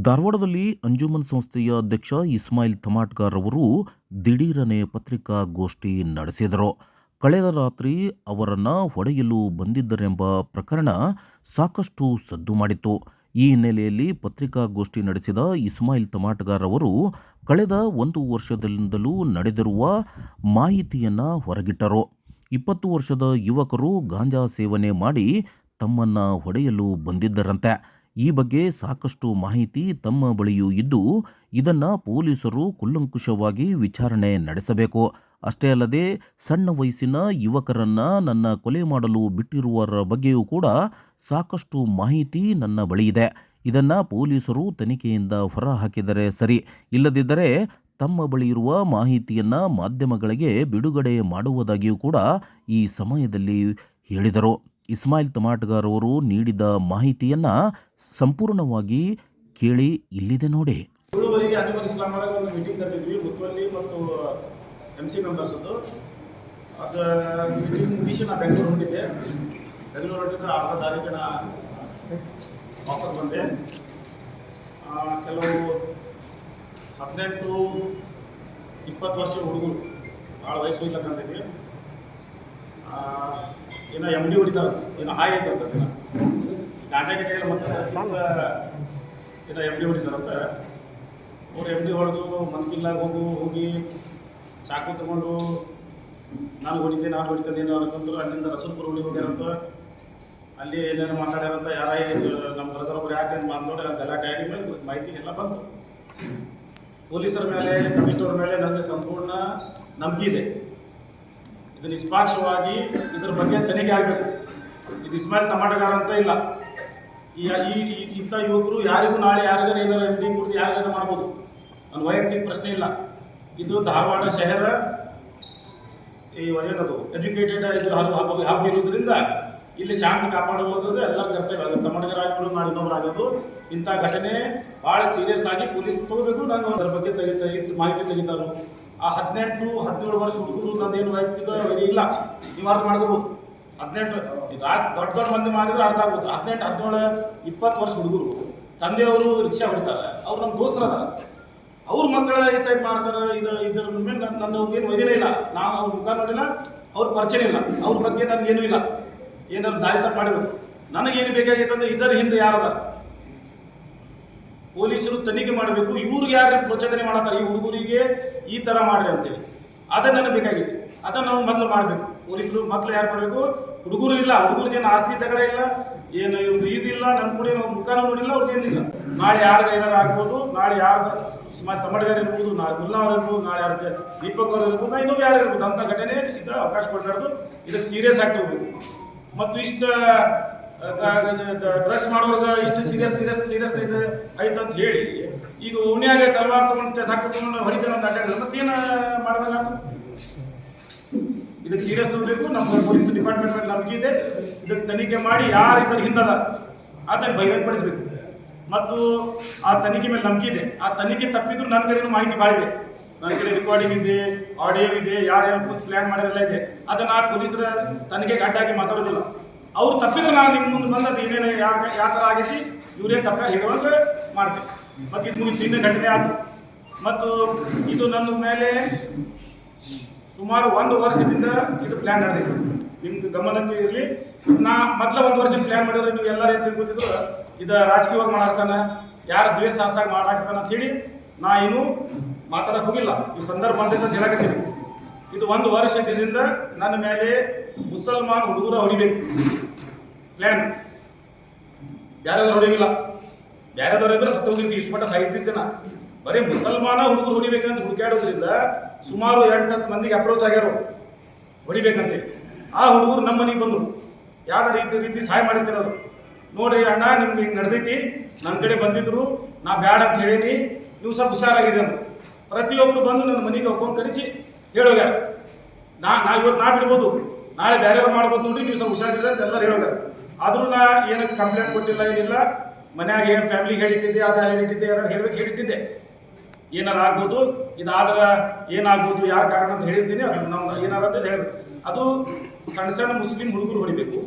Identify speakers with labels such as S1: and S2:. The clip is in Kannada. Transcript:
S1: ಧಾರವಾಡದಲ್ಲಿ ಅಂಜುಮನ್ ಸಂಸ್ಥೆಯ ಅಧ್ಯಕ್ಷ ಇಸ್ಮಾಯಿಲ್ ತಮಾಟ್ಕರ್ ಅವರು ದಿಢೀರನೆ ಪತ್ರಿಕಾಗೋಷ್ಠಿ ನಡೆಸಿದರು. ಕಳೆದ ರಾತ್ರಿ ಅವರನ್ನು ಹೊಡೆಯಲು ಬಂದಿದ್ದರೆಂಬ ಪ್ರಕರಣ ಸಾಕಷ್ಟು ಸದ್ದು ಮಾಡಿತ್ತು. ಈ ಹಿನ್ನೆಲೆಯಲ್ಲಿ ಪತ್ರಿಕಾಗೋಷ್ಠಿ ನಡೆಸಿದ ಇಸ್ಮಾಯಿಲ್ ತಮಾಟಗಾರ್ ಅವರು ಕಳೆದ ಒಂದು ವರ್ಷದಿಂದಲೂ ನಡೆದಿರುವ ಮಾಹಿತಿಯನ್ನು ಹೊರಗಿಟ್ಟರು. ಇಪ್ಪತ್ತು ವರ್ಷದ ಯುವಕರು ಗಾಂಜಾ ಸೇವನೆ ಮಾಡಿ ತಮ್ಮನ್ನು ಹೊಡೆಯಲು ಬಂದಿದ್ದರಂತೆ. ಈ ಬಗ್ಗೆ ಸಾಕಷ್ಟು ಮಾಹಿತಿ ತಮ್ಮ ಬಳಿಯೂ ಇದ್ದು, ಇದನ್ನು ಪೊಲೀಸರು ಕುಲ್ಲಂಕುಷವಾಗಿ ವಿಚಾರಣೆ ನಡೆಸಬೇಕು. ಅಷ್ಟೇ ಅಲ್ಲದೆ, ಸಣ್ಣ ವಯಸ್ಸಿನ ಯುವಕರನ್ನು ನನ್ನ ಕೊಲೆ ಮಾಡಲು ಬಿಟ್ಟಿರುವರ ಬಗ್ಗೆಯೂ ಕೂಡ ಸಾಕಷ್ಟು ಮಾಹಿತಿ ನನ್ನ ಬಳಿ ಇದೆ. ಇದನ್ನು ಪೊಲೀಸರು ತನಿಖೆಯಿಂದ ಹೊರಹಾಕಿದರೆ ಸರಿ. ಇಲ್ಲದಿದ್ದರೆ, ತಮ್ಮ ಬಳಿ ಇರುವ ಮಾಹಿತಿಯನ್ನು ಮಾಧ್ಯಮಗಳಿಗೆ ಬಿಡುಗಡೆ ಮಾಡುವುದಾಗಿಯೂ ಕೂಡ ಈ ಸಮಯದಲ್ಲಿ ಹೇಳಿದರು. ಇಸ್ಮಾಯಿಲ್ ತಮಾಟ್ಗಾರ್ ಅವರು ನೀಡಿದ ಮಾಹಿತಿಯನ್ನು ಸಂಪೂರ್ಣವಾಗಿ ಕೇಳಿ ಇಲ್ಲಿದೆ ನೋಡಿ.
S2: ವಾಪಸ್ ಬಂದೆ. ಕೆಲವು ಹದಿನೆಂಟು ಇಪ್ಪತ್ತು ವರ್ಷ ಹುಡುಗರು, ಭಾಳ ವಯಸ್ಸು ಇಲ್ಲ ಕಂತಿದ್ವಿ ಏನೋ ಎಂ ಡಿ ಹೊಡಿತಾರೆ. ಏನೋ ಹಾಯ್ ಐತಂತ ದಿನ ಗಾಂಜಾ ಗಿಟ ಎಲ್ಲ ಮತ್ತೆ ಏನೋ ಎಂ ಡಿ ಹೊಡಿತಾರಂತ ಅವ್ರು ಎಂ ಡಿ ಹೊಡೆದು ಮಂಕಿಲ್ಲಾಗ ಹೋಗು, ಹೋಗಿ ಚಾಕು ತಗೊಂಡು ನಾನು ಹೊಡಿತೆ, ನಾನು ಹೊಡಿತೇನೆ ಏನೋ ಅನ್ಕೊಂಡ್ರು ಅಲ್ಲಿಂದ ರಸೂಲ್ಪುರ ಹುಡುಗಿ ಹೋಗ್ಯಾರಂತ ಅಲ್ಲಿ ಏನೇನು ಮಾತಾಡ್ಯಾರಂತ ಯಾರ ನಮ್ಮ ಬ್ರದರ್ ಒಬ್ರು ಯಾಕೆ ಮಾತನಾಡಿ ನಾನು ಗಲಾಟೆ ಆಗಿ ಮೇಲೆ ಮಾಹಿತಿ ಎಲ್ಲ ಬಂತು. ಪೊಲೀಸರ ಮೇಲೆ ಕಮಿಷನರ್ ಮೇಲೆ ನನಗೆ ಸಂಪೂರ್ಣ ನಂಬಿಕೆ ಇದೆ. ಇದು ನಿಷ್ಪಾಕ್ಷವಾಗಿ ಇದ್ರ ಬಗ್ಗೆ ತನಿಖೆ ಆಗಬೇಕು. ಇದು ಇಸ್ಮಾಯಿಲ್ ತಮಾಟಗಾರ ಅಂತ ಇಲ್ಲ. ಈ ಇಂಥ ಯುವಕರು ಯಾರಿಗೂ ನಾಳೆ ಯಾರಿಗಾರ ಏನಾರು ಎಂ ಡಿ ಕುಡಿದು ಯಾರಿಗಾರ ಮಾಡ್ಬೋದು. ನನ್ನ ವೈಯಕ್ತಿಕ ಪ್ರಶ್ನೆ ಇಲ್ಲ. ಇದು ಧಾರವಾಡ ಶಹರ ಈ ಏನದು ಎಜುಕೇಟೆಡ್ ಇದ್ರ ಹಬ್ಬ ಇರೋದ್ರಿಂದ ಇಲ್ಲಿ ಶಾಂತಿ ಕಾಪಾಡಬಹುದು ಎಲ್ಲ ಕರ್ತವ್ಯ ಟಮಾಟಗಾರ ಆಗಿರೋದು ನಾನು ಇನ್ನೊಬ್ರು ಆಗೋದು ಇಂಥ ಘಟನೆ ಭಾಳ ಸೀರಿಯಸ್ ಆಗಿ ಪೊಲೀಸ್ ತಗೋಬೇಕು ನಾನು ಅದರ ಬಗ್ಗೆ ತೆಗಿತಾ ತೆಗಿ ಮಾಹಿತಿ ತೆಗಿತಾರು. ಆ ಹದಿನೆಂಟು ಹದಿನೇಳು ವರ್ಷ ಹುಡುಗರು ನಂದೇನು ವೈಯಕ್ತಿಕ ಇಲ್ಲ. ನೀವು ಅರ್ಥ ಮಾಡ್ಕೋಬೋದು. ಹದಿನೆಂಟು ದೊಡ್ಡ ದೊಡ್ಡ ಮಂದಿ ಮಾಡಿದ್ರೆ ಅರ್ಥ ಆಗ್ಬೋದು ಹದಿನೆಂಟು, ಹದಿನೇಳು, ಇಪ್ಪತ್ತು ವರ್ಷ ಹುಡುಗರು, ತಂದೆಯವರು ರಿಕ್ಷಾ ಹೊಡಿತಾರೆ. ಅವ್ರು ನಮ್ಮ ದೋಸ್ತರ ಅದಾರ ಅವ್ರ ಮಕ್ಕಳ ಟೈಪ್ ಮಾಡ್ತಾರೆ ಇದು ಇದ್ರ ಮೇಲೆ ನನ್ನ ಏನು ವೈರಿನೇ ಇಲ್ಲ. ನಾವು ಅವ್ರ ಮುಖ ನೋಡಿಲ್ಲ, ಅವ್ರ ಪರಿಚಯ ಇಲ್ಲ. ಅವ್ರ ಬಗ್ಗೆ ನನಗೇನು ಇಲ್ಲ. ಏನಾದ್ರು ದಾರಿ ತಪ್ಪು ಮಾಡಿರ್ಬೇಕು ನನಗೇನು ಬೇಕಾಗಿತ್ತಂದ್ರೆ ಇದರ ಹಿಂದೆ ಯಾರದ ಪೊಲೀಸರು ತನಿಖೆ ಮಾಡಬೇಕು ಇವ್ರಿಗೆ ಯಾರು ಪ್ರಚೋದನೆ ಮಾಡತ್ತಾರೆ, ಈ ಹುಡುಗರಿಗೆ ಈ ಥರ ಮಾಡ್ರಿ ಅಂತೇಳಿ. ಅದನ್ನು ಬೇಕಾಗಿತ್ತು. ಅದನ್ನು ನಾವು ಮೊದಲು ಮಾಡಬೇಕು. ಪೊಲೀಸರು ಮೊದಲು ಯಾರು ಮಾಡಬೇಕು? ಹುಡುಗರು ಇಲ್ಲ, ಹುಡುಗರಿಗೆ ಏನು ಆಸ್ತಿ ತಗಳ ಇಲ್ಲ, ಏನು ಇವ್ರು ಇದಿಲ್ಲ ನನ್ನ ಕೂಡ ಮುಖಾನ ನೋಡಿಲ್ಲ ಅವ್ರಿಗೆ ಏನಿಲ್ಲ. ನಾಳೆ ಯಾರ್ದು ಏನಾರು ಆಗ್ಬೋದು, ನಾಳೆ ಯಾರ್ದು ಸುಮಾರು ತಮ್ಮಡಿಗಾರ ಇರ್ಬೋದು, ನಾಳೆ ಮುಲ್ಲಾ ಇರ್ಬೋದು, ನಾಳೆ ಯಾರಿಗೆ ದೀಪಕ್ ಇರ್ಬೋದು, ನಾ ಇನ್ನೊಬ್ಬ ಯಾರು ಇರ್ಬೋದು, ಅಂತ ಘಟನೆ ಇದು ಅವಕಾಶ ಕೊಡಬಾರ್ದು ಇದಕ್ಕೆ ಸೀರಿಯಸ್ ಆಗಿ ಹೋಗ್ಬೇಕು. ಮತ್ತು ಇಷ್ಟ ಡ್ರೆಸ್ ಮಾಡುವಾಗ ಇಷ್ಟು ಸೀರಿಯಸ್ ಸೀರಿಯಸ್ ಸೀರಿಯಸ್ ಇದೆ ಆಯ್ತು ಅಂತ ಹೇಳಿ. ಈಗ ಉಣ್ಯಾಗ ತಲವಾರ್ ತಗೊಂಡು ಹಾಕೊಂಡು ಹೊಡಿತಾನೆ ಅಂತ ಏನು ಮಾಡಿದಾಗ? ಇದಕ್ಕೆ ಸೀರಿಯಸ್ ತಗೋಬೇಕು. ನಮ್ಮ ಪೊಲೀಸ್ ಡಿಪಾರ್ಟ್ಮೆಂಟ್ ಮೇಲೆ ನಂಬಿಕೆ ಇದೆ. ಇದಕ್ಕೆ ತನಿಖೆ ಮಾಡಿ ಯಾರು ಇದ್ರ ಹಿಂದದ ಅದನ್ನು ಬಹಿರಂಗಪಡಿಸಬೇಕು. ಮತ್ತು ಆ ತನಿಖೆ ಮೇಲೆ ನಂಬಿಕೆ ಇದೆ. ಆ ತನಿಖೆ ತಪ್ಪಿದ್ರು ನನ್ನ ಕಡೆನೂ ಮಾಹಿತಿ ಭಾಳ ಇದೆ. ನನ್ನ ಕಡೆ ರೆಕಾರ್ಡಿಂಗ್ ಇದೆ ಆಡಿಯೋ ಇದೆ, ಯಾರು ಏನು ಪ್ಲ್ಯಾನ್ ಮಾಡಿರೆಲ್ಲ ಇದೆ. ಅದನ್ನು ಆ ಪೊಲೀಸರ ತನಿಖೆಗೆ ಅಡ್ಡಾಗಿ ಮಾತಾಡೋದಿಲ್ಲ. ಅವ್ರು ತಪ್ಪಿದ್ರೆ ನಾನು ನಿಮ್ಮ ಮುಂದೆ ಬಂದದ್ದು ಏನೇನು ಯಾಕೆ ಯಾವ ಆಗಿಸಿ ಇವ್ರೇನು ತಪ್ಪ ಹೇಳುವಂತ ಮಾಡ್ತೀವಿ ಮತ್ತು ಇದು ಮುಗಿಸಿ ಇನ್ನೂ ಘಟನೆ ಆಯ್ತು ಮತ್ತು ಇದು ನನ್ನ ಮೇಲೆ ಸುಮಾರು ಒಂದು ವರ್ಷದಿಂದ ಇದು ಪ್ಲಾನ್ ನಡೆದಿದೆ. ನಿಮ್ದು ಗಮನಕ್ಕೆ ಇರಲಿ. ನಾ ಮೊದಲ ಒಂದು ವರ್ಷ ಪ್ಲಾನ್ ಮಾಡಿದ್ರೆ ನೀವು ಎಲ್ಲರೂ ಏನು ತಿಳ್ಕೊತಿದ್ರು, ಇದು ರಾಜಕೀಯವಾಗಿ ಮಾಡಾಕ್ತಾನೆ ಯಾರು ದ್ವೇಷ ಸಾಹಸ ಮಾಡಾಕ್ತಾನೆ ಅಂತ ಹೇಳಿ ನಾ ಏನು ಮಾತಾಡಕ್ಕೆ ಹೋಗಿಲ್ಲ. ಈ ಸಂದರ್ಭ ಅಂತ ಹೇಳಕತ್ತೀನಿ ಇದು ಒಂದು ವರ್ಷದಿಂದ ನನ್ನ ಮೇಲೆ ಮುಸಲ್ಮಾನ್ ಹುಡುಗರು ಹೊಡಿಬೇಕು. ಪ್ಲಾನ್ ಯಾರಾದ್ರೂ ಹೊಡಿಗಿಲ್ಲ ಬೇರೆದವ್ರು ಇದ್ರೆ ಸತ್ತೋಗಿದ್ದು ಇಷ್ಟು ಮಟ್ಟ ನಾ ಬರೀ ಮುಸಲ್ಮಾನ ಹುಡುಗರು ಹೊಡಿಬೇಕಂತ ಹುಡುಕಾಡೋದ್ರಿಂದ ಸುಮಾರು ಎಂಟು ಹತ್ತು ಮಂದಿಗೆ ಅಪ್ರೋಚ್ ಆಗ್ಯಾರ. ಹೊಡಿಬೇಕಂತೆ. ಆ ಹುಡುಗರು ನಮ್ಮ ಮನೆಗೆ ಬಂದರು. ಯಾವ ರೀತಿ ರೀತಿ ಸಹಾಯ ಮಾಡಿರ್ತಿರೋರು ನೋಡಿ ಅಣ್ಣ ನಿಮ್ಗೆ ಹಿಂಗೆ ನಡೆದೈತಿ. ನನ್ನ ಕಡೆ ಬಂದಿದ್ರು. ನಾ ಬ್ಯಾಡ ಅಂತ ಹೇಳೀನಿ. ನೀವು ಸ್ವಲ್ಪ ಹುಷಾರಾಗಿದೆ ಅಂತ ಪ್ರತಿಯೊಬ್ಬರು ಬಂದು ನನ್ನ ಮನೆಗೆ ಒಪ್ಕೊಂಡು ಕರೆಸಿ ಹೇಳೋಗ್ಯಾರ. ನಾ ನಾ ಇವತ್ತು ನಾ ಬಿಡ್ಬೋದು ನಾಳೆ ಬೇರೆಯವ್ರು ಮಾಡ್ಬೋದು ನೋಡಿ, ನೀವು ಸ್ವಲ್ಪ ಹುಷಾರಿಲ್ಲ ಅಂತ ಎಲ್ಲರೂ ಆದರೂ ನಾ ಏನಕ್ಕೆ ಕಂಪ್ಲೇಂಟ್ ಕೊಟ್ಟಿಲ್ಲ, ಏನಿಲ್ಲ. ಮನ್ಯಾಗ ಏನು ಫ್ಯಾಮಿಲಿಗೆ ಹೇಳಿಟ್ಟಿದ್ದೆ ಅದ ಹೇಳಿಟ್ಟಿದ್ದೆ ಯಾರು ಹೇಳ್ಬೇಕು ಹೇಳಿಟ್ಟಿದ್ದೆ ಏನಾರು ಆಗ್ಬೋದು, ಇದಾದ್ರೆ ಏನಾಗ್ಬೋದು, ಯಾರ ಕಾರಣ ಅಂತ ಹೇಳಿರ್ತೀನಿ ಅದು ನಾವು ಏನಾರ ಅಂತ ಹೇಳಬೇಕು. ಅದು ಸಣ್ಣ ಸಣ್ಣ ಮುಸ್ಲಿಂ ಹುಡುಗರು ಹೊಡಿಬೇಕು.